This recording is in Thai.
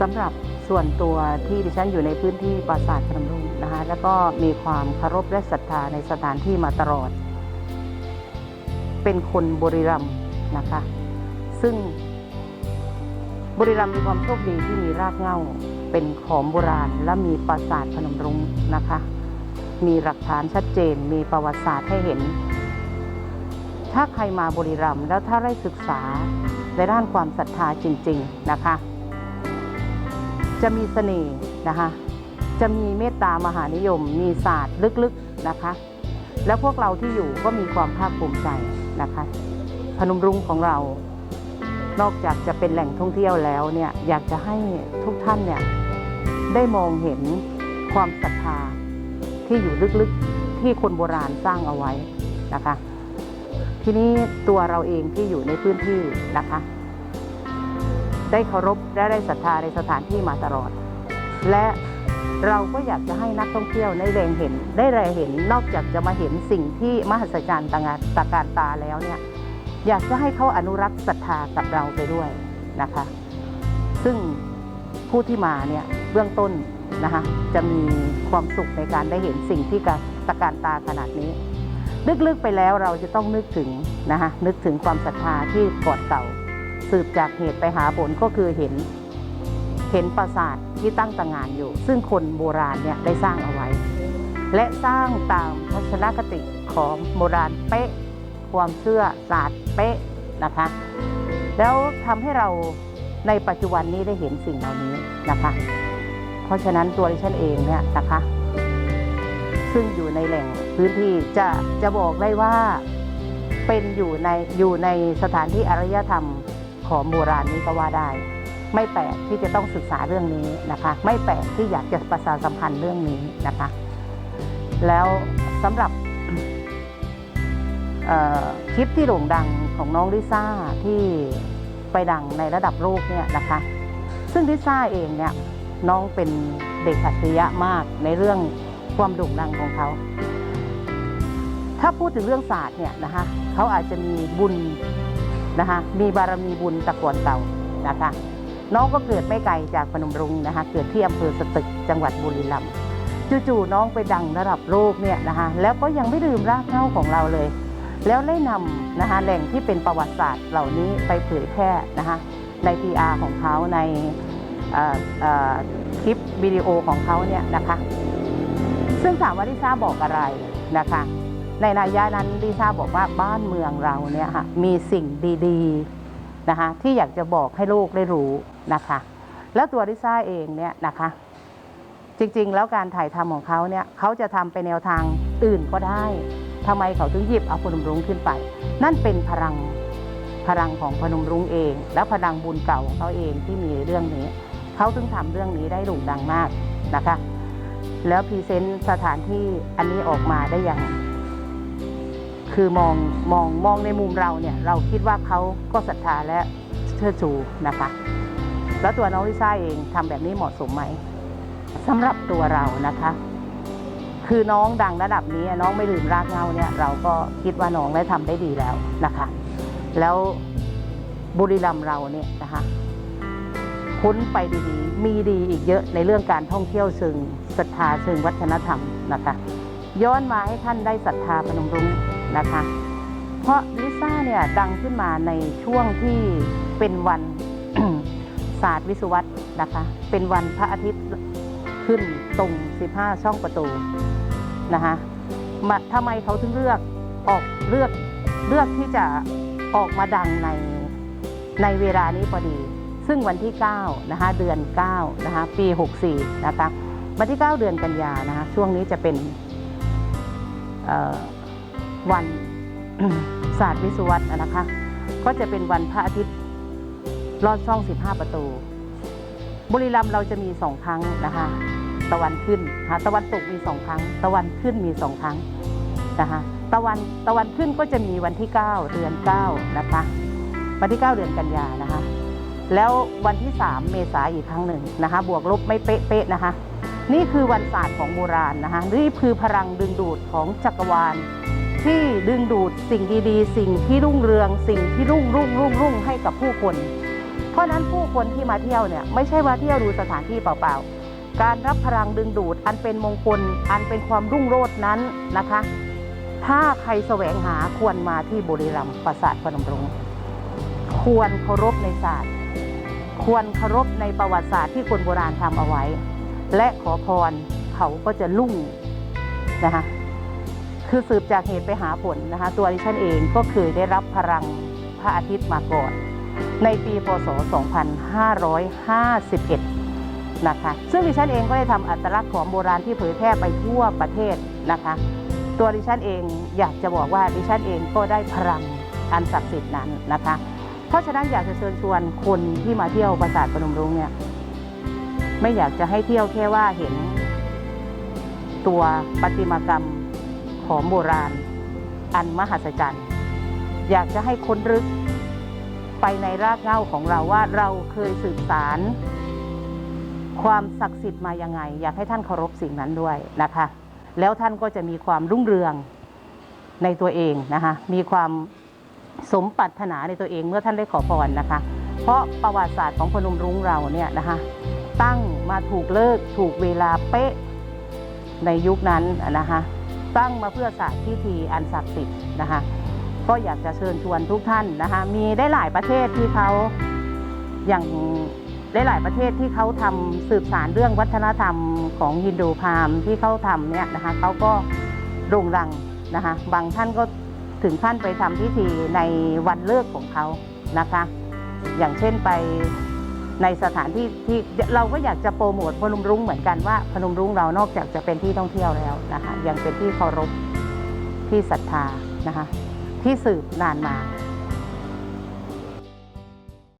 สำหรับส่วนตัวที่ดิฉันอยู่ในพื้นที่ปราสาทพนมรุ้งนะคะแล้วก็มีความเคารพและศรัทธาในสถานที่มาตลอด เป็นคนบรีรัมนะคะ ซึ่งบรีรัมมีความโชคดีที่มีรากเหง้าเป็นของโบราณ และมีปราสาทพนมรุ้งนะคะ มีหลักฐานชัดเจนมีประวัติศาสตร์ให้เห็น ถ้าใครมาบรีรัมแล้วถ้าได้ศึกษาในด้านความศรัทธาจริง ๆ นะคะ จะมีเสน่ห์นะคะ จะมีเมตตามหานิยม มีศาสตร์ลึกๆนะคะ แล้วพวกเราที่อยู่ก็มีความภาคภูมิใจนะคะ พนมรุ้งของเรา นอกจากจะเป็นแหล่งท่องเที่ยวแล้วเนี่ยอยากจะให้ทุกท่านเนี่ยได้มองเห็นความศรัทธาที่อยู่ลึกๆที่คนโบราณสร้างเอาไว้นะคะ ทีนี้ตัวเราเองที่อยู่ในพื้นที่นะคะ ได้เคารพและได้ศรัทธาในสถานที่มาตลอด และเราก็อยากจะให้นักท่องเที่ยวได้แรงเห็น ได้แรงเห็นนอกจากจะมาเห็นสิ่งที่มหัศจรรย์ตางานตาการตาแล้วเนี่ยอยากจะให้เขาอนุรักษ์ศรัทธากับเราไปด้วยนะคะ ซึ่งผู้ที่มาเนี่ยเบื้องต้นนะคะจะมีความสุขในการได้เห็นสิ่งที่กะตะการตาขนาดนี้ ลึกๆไปแล้วเราจะต้องนึกถึงนะคะนึกถึงความศรัทธาที่กอนเก่า สืบจากเหตุไปหาผลก็คือเห็นเห็นปราสาทที่ตั้งตระหงานอยู่ ซึ่งคนโบราณเนี่ยได้สร้างเอาไว้ และสร้างตามทัศนคติของโบราณเป๊ะ ความเชื่อศาสตร์เป๊ะนะคะ แล้วทำให้เราในปัจจุบันนี้ได้เห็นสิ่งเหล่านี้นะคะ เพราะฉะนั้นตัวดิฉันเองเนี่ยนะคะ ซึ่งอยู่ในแหล่งพื้นที่จะจะบอกได้ว่าเป็นอยู่ในอยู่ในสถานที่อารยธรรม ของโบราณนี้ก็ว่าได้ ไม่แปลกที่จะต้องศึกษาเรื่องนี้นะคะ ไม่แปลกที่อยากจะประชาสัมพันธ์เรื่องนี้นะคะ แล้วสำหรับคลิปที่โด่งดังของน้องลิซ่าที่ไปดังในระดับโลกเนี่ยนะคะ ซึ่งลิซ่าเองเนี่ยน้องเป็นเด็กอัจฉริยะมากในเรื่องความโด่งดังของเขา ถ้าพูดถึงเรื่องศาสตร์เนี่ยนะคะเขาอาจจะมีบุญ นะคะมีบารมีบุญตะกอนเก่านะคะน้องก็เกิดไม่ไกลจากพนมรุ้งนะคะเกิดที่อำเภอสตึกจังหวัดบุรีรัมย์จู่ๆน้องไปดังระดับโลกเนี่ยนะคะแล้วก็ยังไม่ลืมรากเหง้าของเราเลย แล้วได้นำนะคะแหล่งที่เป็นประวัติศาสตร์เหล่านี้ไปเผยแพร่นะคะใน PR ของเขาในคลิปวิดีโอของเขาเนี่ยนะคะ ซึ่งถามว่าลิซ่าบอกอะไรนะคะ ในนัยยะนั้นลิซ่าบอกว่าบ้านเมืองเราเนี่ยค่ะมีสิ่งดีๆนะคะที่อยากจะบอกให้โลกได้รู้นะคะ แล้วตัวลิซ่าเองเนี่ยนะคะ จริงๆ แล้วการถ่ายทำของเขาเนี่ยเขาจะทำไปแนวทางอื่นก็ได้ทำไมเขาถึงหยิบเอาพนมรุ้งขึ้นไป นั่นเป็นพลังพลังของพนมรุ้งเอง และพลังบุญเก่าของเขาเองที่มีเรื่องนี้เขาถึงทำเรื่องนี้ได้โด่งดังมากนะคะ แล้วพรีเซนต์สถานที่อันนี้ออกมาได้อย่าง คือมองมองมองในมุมเราเนี่ยเราคิดว่าเขาก็ศรัทธาและเชื่อชูนะคะ แล้วตัวน้องลิซ่าเองทำแบบนี้เหมาะสมไหมสำหรับตัวเรานะคะ คือน้องดังระดับนี้น้องไม่ลืมรากเงาเนี่ยเราก็คิดว่าน้องได้ทำได้ดีแล้วนะคะ แล้วบุรีรัมย์เราเนี่ยนะคะพ้นไปดีๆ มีดีอีกเยอะในเรื่องการท่องเที่ยวเชิงศรัทธาเชิงวัฒนธรรมนะคะ ย้อนมาให้ท่านได้ศรัทธาพนมรุ้ง นะคะ เพราะลิซ่าเนี่ยดังขึ้นมาในช่วงที่เป็นวันศาสตร์วิศวรรษนะคะ เป็นวันพระอาทิตย์ขึ้นตรง 15 ช่องประตูนะคะมาทำไมเขาถึงเลือกออกเลือกเลือกที่จะออกมาดังในในเวลานี้พอดี ซึ่งวันที่ 9 นะคะ เดือน 9 นะคะ ปี 64 นะคะ วันที่ 9 เดือนกันยานะคะ ช่วงนี้จะเป็นเอ่อ วันศาสตร์วิศวรรษนะคะ ก็จะเป็นวันพระอาทิตย์ลอดช่อง 15 ประตู บุรีรัมย์เราจะมีสองครั้งนะคะ ตะวันขึ้นนะะตะวันตกมีสองครั้ง ตะวันขึ้นมีสองครั้งนะคะตะวันตะวันขึ้นก็จะมีวันที่ 9 เดือน 9 นะคะ วันที่ 9 เดือนกันยานะคะ แล้ววันที่ 3 เมษาอีกครั้งหนึ่งนะคะ บวกลบไม่เป๊ะๆนะคะ นี่คือวันศาสตร์ของโบราณนะคะนี่คือพลังดึงดูดของจักรวาล ที่ดึงดูดสิ่งดีๆ สิ่งที่รุ่งเรือง สิ่งที่รุ่งรุ่งรุ่งรุ่งให้กับผู้คน เพราะนั้นผู้คนที่มาเที่ยวเนี่ยไม่ใช่มาเที่ยวดูสถานที่เปล่าๆ การรับพลังดึงดูดอันเป็นมงคล อันเป็นความรุ่งโรจน์นั้นนะคะ ถ้าใครแสวงหาควรมาที่บุรีรัมย์ปราสาทพนมรุ้งควรเคารพในศาสตร์ ควรเคารพในประวัติศาสตร์ที่คนโบราณทำเอาไว้ และขอพรเขาก็จะรุ่งนะคะ คือสืบจากเหตุไปหาผลนะคะ ตัวดิฉันเองก็เคยได้รับพลังพระอาทิตย์มาก่อน ในปีพศ 2551 นะคะ ซึ่งดิฉันเองก็ได้ทำอัตลักษณ์ของโบราณที่เผยแพร่ไปทั่วประเทศนะคะ ตัวดิฉันเองอยากจะบอกว่าดิฉันเองก็ได้พลังอันศักดิ์สิทธิ์นั้นนะคะ เพราะฉะนั้นอยากจะเชิญชวนคนที่มาเที่ยวปราสาทพนมรุ้งเนี่ยไม่อยากจะให้เที่ยวแค่ว่าเห็นตัวประติมากรรม ของโบราณ อันมหัศจรรย์ อยากจะให้ค้นลึกไปในรากเหง้าของเราว่าเราเคยสืบสาร ความศักดิ์สิทธิ์มายังไง อยากให้ท่านเคารพสิ่งนั้นด้วยนะคะ แล้วท่านก็จะมีความรุ่งเรืองในตัวเองนะคะ มีความสมปรารถนาในตัวเองเมื่อท่านได้ขอพรนะคะ เพราะประวัติศาสตร์ของพนมรุ้งเราเนี่ยนะคะตั้งมาถูกเลิกถูกเวลาเป๊ะในยุคนั้นนะคะ ตั้งมาเพื่อศาสตร์พิธีอันศักดิ์สิทธิ์นะคะก็อยากจะเชิญชวนทุกท่านนะคะมีได้หลายประเทศที่เขาอย่างได้หลายประเทศที่เขาทำสืบสารเรื่องวัฒนธรรมของฮินดูพราหมณ์ที่เขาทำเนี่ยนะคะเขาก็โด่งดังนะคะบางท่านก็ถึงขั้นไปทำพิธีในวันเลิกของเขานะคะ อย่างเช่นไป ในสถานที่ที่เราก็อยากจะโปรโมทพนมรุ้งเหมือนกันว่าพนมรุ้งเรานอกจากจะเป็นที่ท่องเที่ยวแล้วนะคะยังเป็นที่เคารพที่ศรัทธานะคะที่สืบนานมา